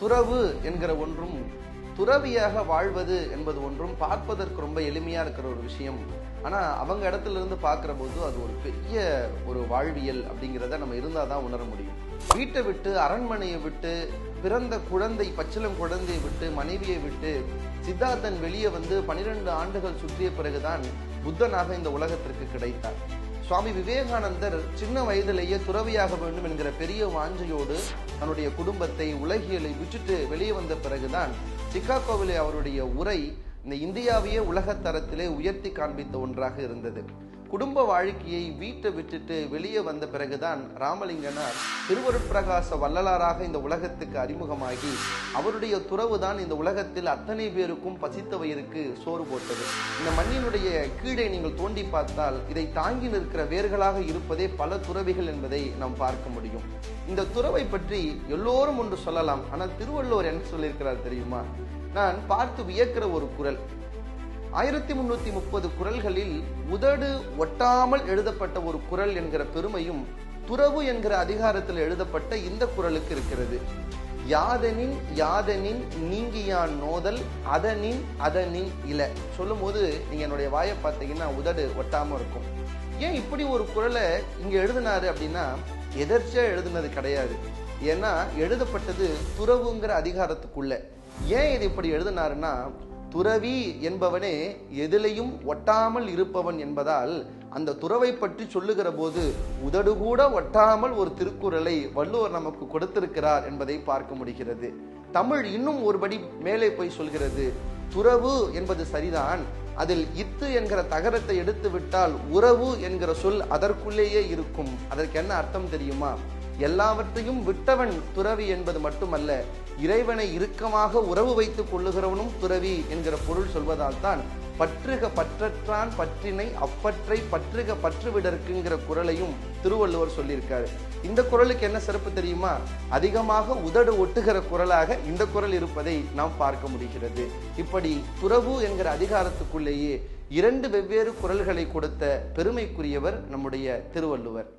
துறவு என்கிற ஒன்றும் துறவியாக வாழ்வது என்பது ஒன்றும் பார்ப்பதற்கு ரொம்ப எளிமையாக இருக்கிற ஒரு விஷயம். ஆனால் அவங்க இடத்துல இருந்து பார்க்கிற போது அது ஒரு பெரிய ஒரு வாழ்வியல் அப்படிங்கிறத நம்ம இருந்தால் தான் உணர முடியும். வீட்டை விட்டு அரண்மனையை விட்டு பிறந்த குழந்தை பச்சிலம் குழந்தையை விட்டு மனைவியை விட்டு சித்தார்த்தன் வெளியே வந்து பனிரெண்டு ஆண்டுகள் சுற்றிய பிறகுதான் புத்தனாக இந்த உலகத்திற்கு கிடைத்தார். சுவாமி விவேகானந்தர் சின்ன வயதிலேயே துறவியாக வேண்டும் என்கிற பெரிய வாஞ்சையோடு தன்னுடைய குடும்பத்தை உலகியலை விட்டுட்டு வெளியே வந்த பிறகுதான் சிக்காகோவிலே அவருடைய உரை இந்த இந்தியாவையே உலகத்தரத்திலே உயர்த்தி காண்பித்த ஒன்றாக இருந்தது. குடும்ப வாழ்க்கையை வீட்டை விட்டுட்டு வெளியே வந்த பிறகுதான் ராமலிங்கனார் திருவருட்பிரகாச வள்ளலாராக இந்த உலகத்துக்கு அறிமுகமாகி அவருடைய துறவு தான் இந்த உலகத்தில் அத்தனை பேருக்கும் பசித்த வயிறுக்கு சோறு போட்டது. இந்த மண்ணினுடைய கீழே நீங்கள் தோண்டி பார்த்தால் இதை தாங்கி நிற்கிற வேர்களாக இருப்பதே பல துறவிகள் என்பதை நாம் பார்க்க முடியும். இந்த துறவை பற்றி எல்லோரும் ஒன்று சொல்லலாம். ஆனால் திருவள்ளுவர் என்ன சொல்லியிருக்கிறார் தெரியுமா? நான் பார்த்து வியக்கிற ஒரு குரல். ஆயிரத்தி முன்னூத்தி முப்பது குரல்களில் உதடு ஒட்டாமல் எழுதப்பட்ட ஒரு குரல் என்கிற பெருமையும் துறவு என்கிற அதிகாரத்தில் எழுதப்பட்ட இந்த குரலுக்கு இருக்கிறது. யாதனின் யாதனின் நீங்கியான் நோதல் அதனின் அதனின் இல. சொல்லும் போது நீங்க என்னுடைய வாயை பார்த்தீங்கன்னா உதடு ஒட்டாம இருக்கும். ஏன் இப்படி ஒரு குரலை இங்க எழுதினாரு அப்படின்னா எதர்ச்சியா எழுதுனது கிடையாது. ஏன்னா எழுதப்பட்டது துறவுங்கிற அதிகாரத்துக்குள்ள. ஏன் இது இப்படி எழுதினாருன்னா துறவி என்பவனே எதிலையும் ஒட்டாமல் இருப்பவன் என்பதால் அந்த துறவை பற்றி சொல்லுகிற போது உதடு கூட ஒட்டாமல் ஒரு திருக்குறளை வள்ளுவர் நமக்கு கொடுத்திருக்கிறார் என்பதை பார்க்க முடிகிறது. தமிழ் இன்னும் ஒருபடி மேலே போய் சொல்கிறது துறவு என்பது சரிதான் அதில் இத்து என்கிற தகரத்தை எடுத்து விட்டால் உறவு என்கிற சொல் அதற்குள்ளேயே இருக்கும். அதற்கு என்ன அர்த்தம் தெரியுமா? எல்லாவற்றையும் விட்டவன் துறவி என்பது மட்டுமல்ல இறைவனை இறுக்கமாக உறவு வைத்துக் கொள்ளுகிறவனும் துறவி என்கிற பொருள் சொல்வதால் தான் பற்றுக பற்றற்றான் பற்றினை அப்பற்றை பற்றுக பற்றுவிடற்குங்கிற குரலையும் திருவள்ளுவர் சொல்லியிருக்காரு. இந்த குரலுக்கு என்ன சிறப்பு தெரியுமா? அதிகமாக உதடு ஒட்டுகிற குரலாக இந்த குரல் இருப்பதை நாம் பார்க்க முடிகிறது. இப்படி துறவு என்கிற அதிகாரத்துக்குள்ளேயே இரண்டு வெவ்வேறு குரல்களை கொடுத்த பெருமைக்குரியவர் நம்முடைய திருவள்ளுவர்.